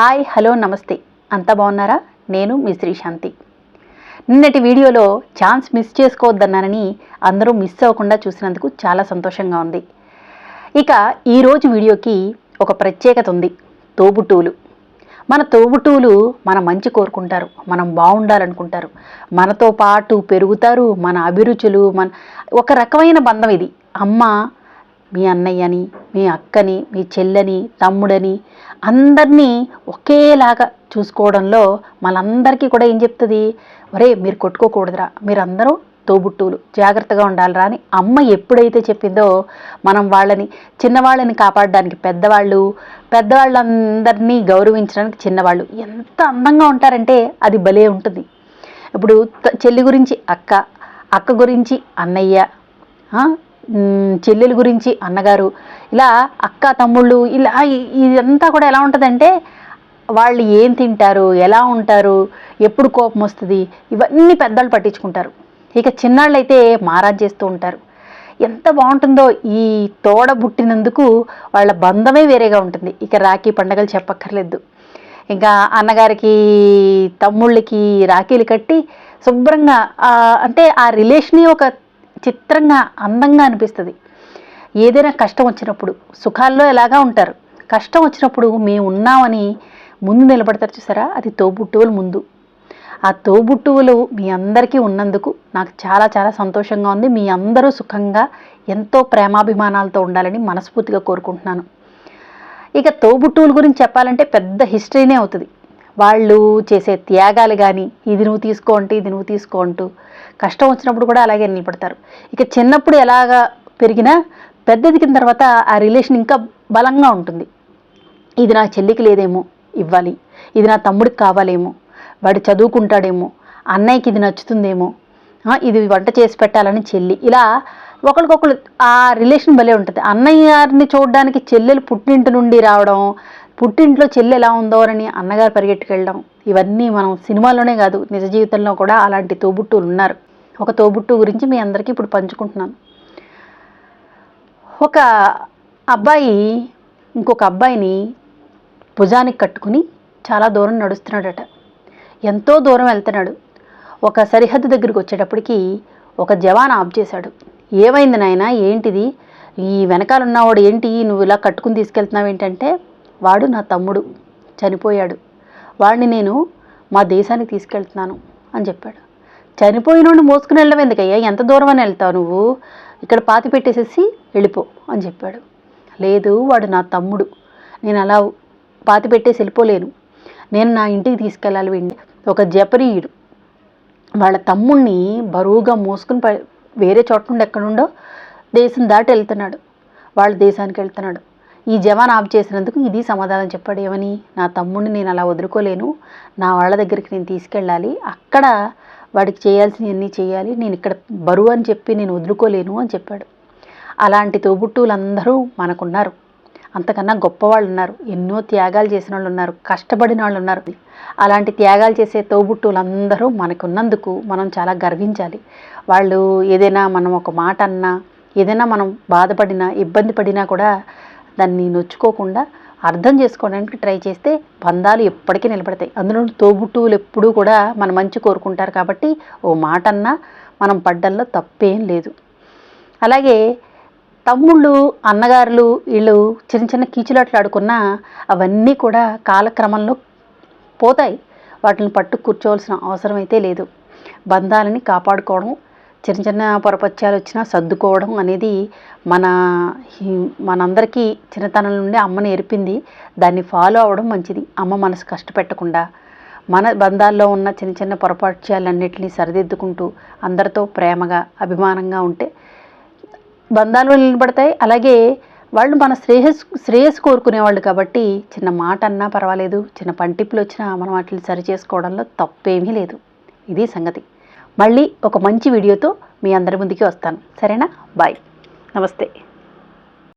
Hi hello నమస్తే. అంతా బాగున్నారా? నేను మీ శ్రీశాంతి నిన్నటి వీడియోలో ఛాన్స్ మిస్ చేసుకోవద్దన్నానని అందరూ మిస్ అవ్వకుండా చూసినందుకు చాలా సంతోషంగా ఉంది. ఇక ఈరోజు వీడియోకి ఒక ప్రత్యేకత ఉంది. తోబుట్టువులు. మన తోబుట్టువులు మన మంచి కోరుకుంటారు. మనం బాగుండాలనుకుంటారు. మనతో పాటు పెరుగుతారు మన అభిరుచులు మన ఒక రకమైన బంధం ఇది. అమ్మ మీ అన్నయ్య అని మీ అక్కని మీ చెల్లని తమ్ముడని అందరినీ ఒకేలాగా చూసుకోవడంలో మనందరికీ కూడా ఏం చెప్తుంది? ఒరే మీరు కొట్టుకోకూడదురా. మీరందరూ తోబుట్టువులు. జాగ్రత్తగా ఉండాలిరా అని అమ్మ ఎప్పుడైతే చెప్పిందో మనం వాళ్ళని చిన్నవాళ్ళని కాపాడడానికి పెద్దవాళ్ళు పెద్దవాళ్ళందరినీ గౌరవించడానికి చిన్నవాళ్ళు ఎంత అందంగా ఉంటారంటే అది భలే ఉంటుంది. ఇప్పుడు చెల్లి గురించి అక్క అక్క గురించి అన్నయ్య చెల్లెల గురించి అన్నగారు ఇలా అక్క తమ్ముళ్ళు ఇలా ఇదంతా కూడా ఎలా ఉంటుందంటే వాళ్ళు ఏం తింటారు ఎలా ఉంటారు ఎప్పుడు కోపం వస్తుంది ఇవన్నీ పెద్దలు పట్టించుకుంటారు. ఇక చిన్నాళ్ళు అయితే మారాజ్ చేస్తూ ఉంటారు. ఎంత బాగుంటుందో ఈ తోడ పుట్టినందుకు వాళ్ళ బంధమే వేరేగా ఉంటుంది. ఇక రాఖీ పండగలు చెప్పక్కర్లేదు. ఇంకా అన్నగారికి తమ్ముళ్ళకి రాఖీలు కట్టి శుభ్రంగా అంటే ఆ రిలేషన్ని ఒక చిత్రంగా అందంగా అనిపిస్తుంది. ఏదైనా కష్టం వచ్చినప్పుడు సుఖాల్లో ఎలాగా ఉంటారు? కష్టం వచ్చినప్పుడు మేము ఉన్నామని ముందు నిలబడతారు చూసారా? అది తోబుట్టువులు ముందు. ఆ తోబుట్టువులు మీ అందరికీ ఉన్నందుకు నాకు చాలా చాలా సంతోషంగా ఉంది. మీ అందరూ సుఖంగా ఎంతో ప్రేమాభిమానాలతో ఉండాలని మనస్ఫూర్తిగా కోరుకుంటున్నాను. ఇక తోబుట్టువుల గురించి చెప్పాలంటే పెద్ద హిస్టరీనే అవుతుంది. వాళ్ళు చేసే త్యాగాలు కానీ ఇది నువ్వు తీసుకోంటూ ఇది నువ్వు తీసుకో అంటూ కష్టం వచ్చినప్పుడు కూడా అలాగే నిలబడతారు. ఇక చిన్నప్పుడు ఎలాగా పెరిగినా పెద్ద ఎదిగిన తర్వాత ఆ రిలేషన్ ఇంకా బలంగా ఉంటుంది. ఇది నా చెల్లికి లేదేమో ఇవ్వాలి. ఇది నా తమ్ముడికి కావాలేమో. వాడు చదువుకుంటాడేమో. అన్నయ్యకి ఇది నచ్చుతుందేమో. ఇది వంట చేసి పెట్టాలని చెల్లి. ఇలా ఒకరికొకరు ఆ రిలేషన్ భలే ఉంటుంది. అన్నయ్య గారిని చూడడానికి చెల్లెలు పుట్టింటి నుండి రావడం పుట్టింట్లో చెల్లి ఎలా ఉందో అని అన్నగారు పరిగెట్టుకెళ్ళడం ఇవన్నీ మనం సినిమాలోనే కాదు నిజ జీవితంలో కూడా అలాంటి తోబుట్టులు ఉన్నారు. ఒక తోబుట్టు గురించి మీ అందరికీ ఇప్పుడు పంచుకుంటున్నాను. ఒక అబ్బాయి ఇంకొక అబ్బాయిని భుజానికి కట్టుకుని చాలా దూరం నడుస్తున్నాడట. ఎంతో దూరం వెళ్తున్నాడు. ఒక సరిహద్దు దగ్గరికి వచ్చేటప్పటికి ఒక జవాన్ ఆఫ్ చేశాడు. ఏమైంది నాయన? ఏంటిది? ఈ వెనకాల ఉన్నవాడు ఏంటి? నువ్వు ఇలా కట్టుకుని తీసుకెళ్తున్నావు ఏంటంటే వాడు నా తమ్ముడు చనిపోయాడు. వాడిని నేను మా దేశానికి తీసుకెళ్తున్నాను అని చెప్పాడు. చనిపోయినోడు మోసుకుని వెళ్ళవు ఎందుకయ్యా? ఎంత దూరం అని వెళ్తావు నువ్వు? ఇక్కడ పాతి పెట్టేసేసి వెళ్ళిపో అని చెప్పాడు. లేదు వాడు నా తమ్ముడు. నేను అలా పాతి పెట్టేసి వెళ్ళిపోలేను. నేను నా ఇంటికి తీసుకెళ్ళాలి వీడిని ఒక జపనీయుడు. వాళ్ళ తమ్ముణ్ణి బరువుగా మోసుకుని వేరే చోట నుండి ఎక్కడుండో దేశం దాటి వెళ్తున్నాడు. వాళ్ళ దేశానికి వెళ్తున్నాడు. ఈ జవాన్ ఆఫ్ చేసినందుకు ఇది సమాధానం చెప్పాడు ఏమని? నా తమ్ముడిని నేను అలా వదులుకోలేను. నా వాళ్ళ దగ్గరికి నేను తీసుకెళ్ళాలి. అక్కడ వాడికి చేయాల్సినవన్నీ చేయాలి. నేను ఇక్కడ బరువు అని చెప్పి నేను వదులుకోలేను అని చెప్పాడు. అలాంటి తోబుట్టువులందరూ మనకున్నారు. అంతకన్నా గొప్పవాళ్ళు ఉన్నారు ఎన్నో త్యాగాలు చేసిన వాళ్ళు ఉన్నారు కష్టపడిన వాళ్ళు ఉన్నారు అలాంటి త్యాగాలు చేసే తోబుట్టువులందరూ మనకున్నందుకు మనం చాలా గర్వించాలి. వాళ్ళు ఏదైనా మనం ఒక మాట అన్నా ఏదైనా మనం బాధపడినా ఇబ్బంది పడినా కూడా దాన్ని నొచ్చుకోకుండా అర్థం చేసుకోవడానికి ట్రై చేస్తే బంధాలు ఎప్పటికీ నిలబడతాయి. అందులో తోబుట్టువులు ఎప్పుడూ కూడా మన మంచి కోరుకుంటారు కాబట్టి ఓ మాట అన్నా మనం పడ్డంలో తప్పేం లేదు. అలాగే తమ్ముళ్ళు అన్నగారులు వీళ్ళు చిన్న చిన్న కీచులాట్లు ఆడుకున్నా అవన్నీ కూడా కాలక్రమంలో పోతాయి. వాటిని పట్టు కూర్చోవలసిన అవసరం అయితే లేదు. బంధాలని కాపాడుకోవడం చిన్న చిన్న పొరపత్యాలు వచ్చినా సర్దుకోవడం అనేది మన మనందరికీ చిన్నతనం నుండి అమ్మ నేర్పింది. దాన్ని ఫాలో అవ్వడం మంచిది. అమ్మ మనసు కష్టపెట్టకుండా మన బంధాల్లో ఉన్న చిన్న చిన్న పొరపాట్యాలన్నింటినీ సరిదిద్దుకుంటూ అందరితో ప్రేమగా అభిమానంగా ఉంటే బంధాలు నిలబడతాయి. అలాగే వాళ్ళు మన శ్రేయస్ శ్రేయస్ కోరుకునే వాళ్ళు కాబట్టి చిన్న మాట అన్నా పర్వాలేదు. చిన్న పంటిప్పులు వచ్చినా మనం వాటిని సరి చేసుకోవడంలో తప్పేమీ లేదు. ఇది సంగతి. మళ్ళీ ఒక మంచి వీడియోతో మీ అందరి ముందుకి వస్తాను. సరేనా? బాయ్. నమస్తే.